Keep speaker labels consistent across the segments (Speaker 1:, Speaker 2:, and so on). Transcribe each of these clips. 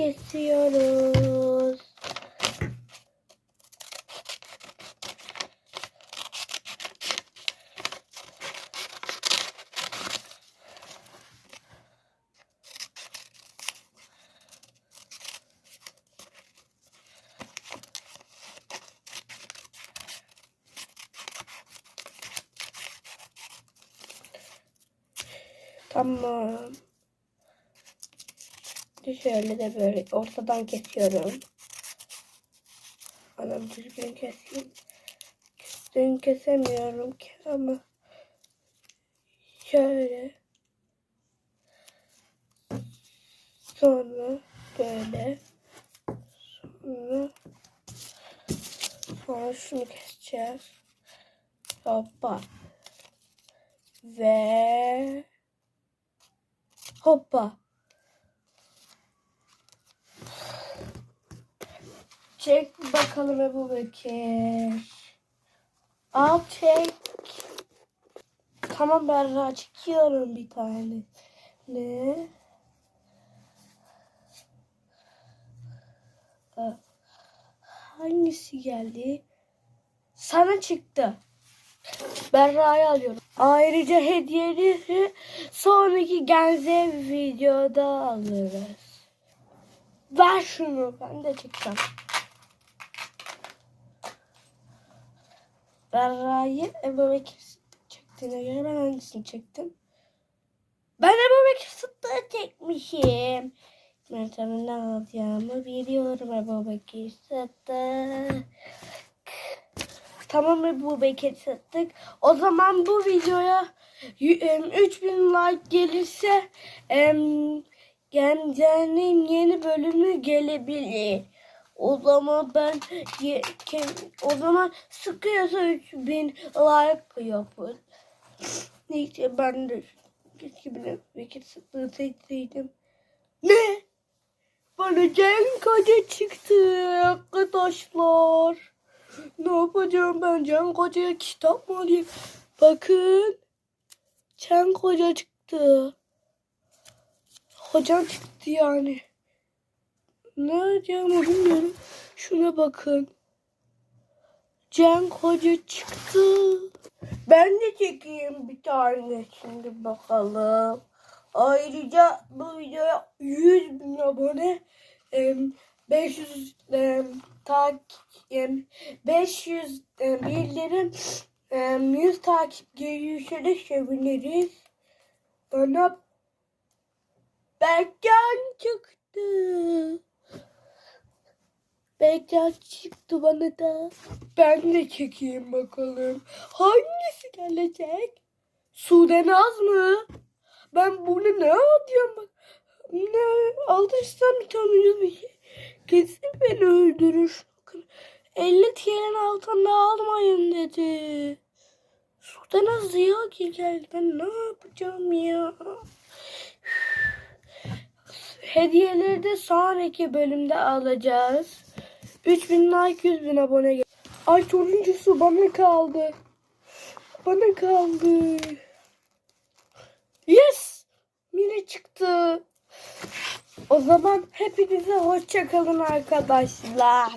Speaker 1: kesiyoruz. Tamam. Şöyle de böyle ortadan kesiyorum. Anam düzgün keseyim. Düzgün kesemiyorum ki ama şöyle sonra böyle sonra sonra şunu keseceğiz. Hoppa ve hoppa. Çek bakalım Ebu Bekir. Al çek. Tamam ben çekiyorum bir tane. Ne? Aa, Hangisi geldi? Sana çıktı. Berra'yı alıyorum. Ayrıca hediyeleri sonraki Genze videoda alırız. Ver şunu. Ben de çekeceğim. Berra'yı Ebu Bekir çektiğine göre ben hangisini çektim? Ben Ebu Bekir Sıddık'ı çekmişim. Ben ne alacağımı biliyorum Ebu Bekir Sıddık. Tamam Ebu Bekir Sıddık. O zaman bu videoya y- em, 3000 like gelirse em, Gemze'nin yeni bölümü gelebilir. O zaman ben ye, ken- o zaman sıkıyorsa 3000 like yapın. Neyse ben de keşke bile Bekir Sıddık'ı seçseydim. Ne? Bana Cenk Hoca çıktı arkadaşlar. Ne yapacağım ben Cenk Hoca'ya kitap mı alayım? Bakın. Cenk Hoca çıktı. Hocam çıktı yani. Ne yapacağımı bilmiyorum. Şuna bakın. Cenk Hoca çıktı. Ben de çekeyim bir tane şimdi bakalım. Ayrıca bu videoya 100 bin abone em, 500 em, takip em, 500 em, bildirim em, 100 takip gelirse de seviniriz. Bana Berkcan çıktı. Berkcan çıktı bana da. Ben de çekeyim bakalım. Hangisi gelecek? Sude Naz mı? Ben bunu ne yapacağım bak. Ne tane yüz bir şey. Kesin beni öldürür. Bakın 50 TL'nin altında almayın dedi. Sude Naz diyor ki gel ben ne yapacağım ya. Hediyeleri de sonraki bölümde alacağız. 3000 like 100 bin abone. gel- Ay turuncusu bana kaldı. Bana kaldı. Yes! Mine çıktı. O zaman hepinize hoşça kalın arkadaşlar.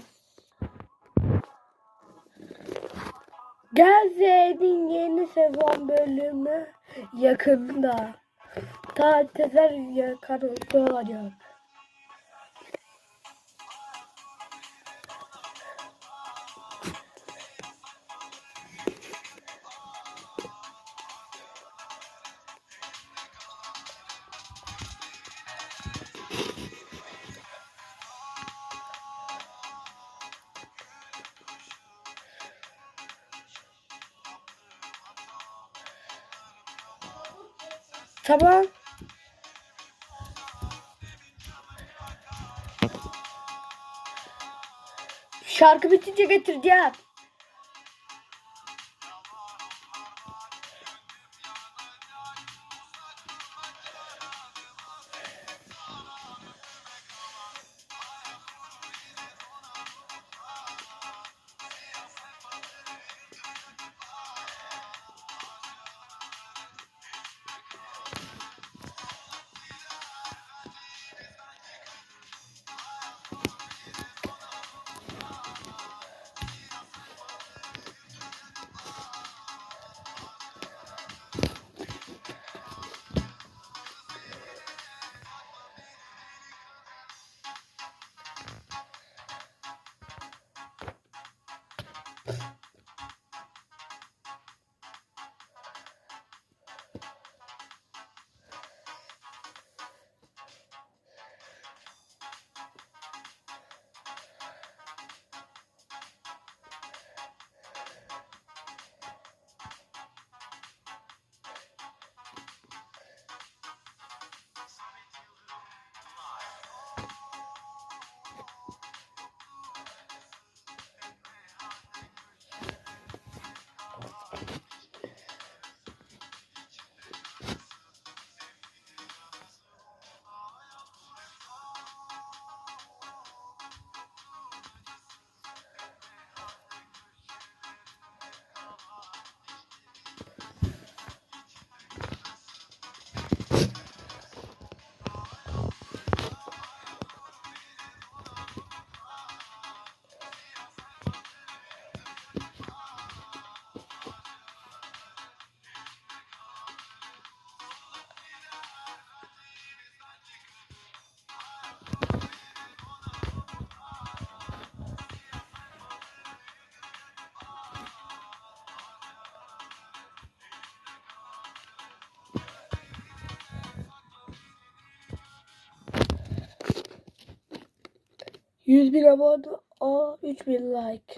Speaker 1: Gelze'nin yeni sezon bölümü yakında. Tatiller yakında olacak. Tamam. Şarkı bitince getireceğim. 100 bin abone. Aa 3000 like.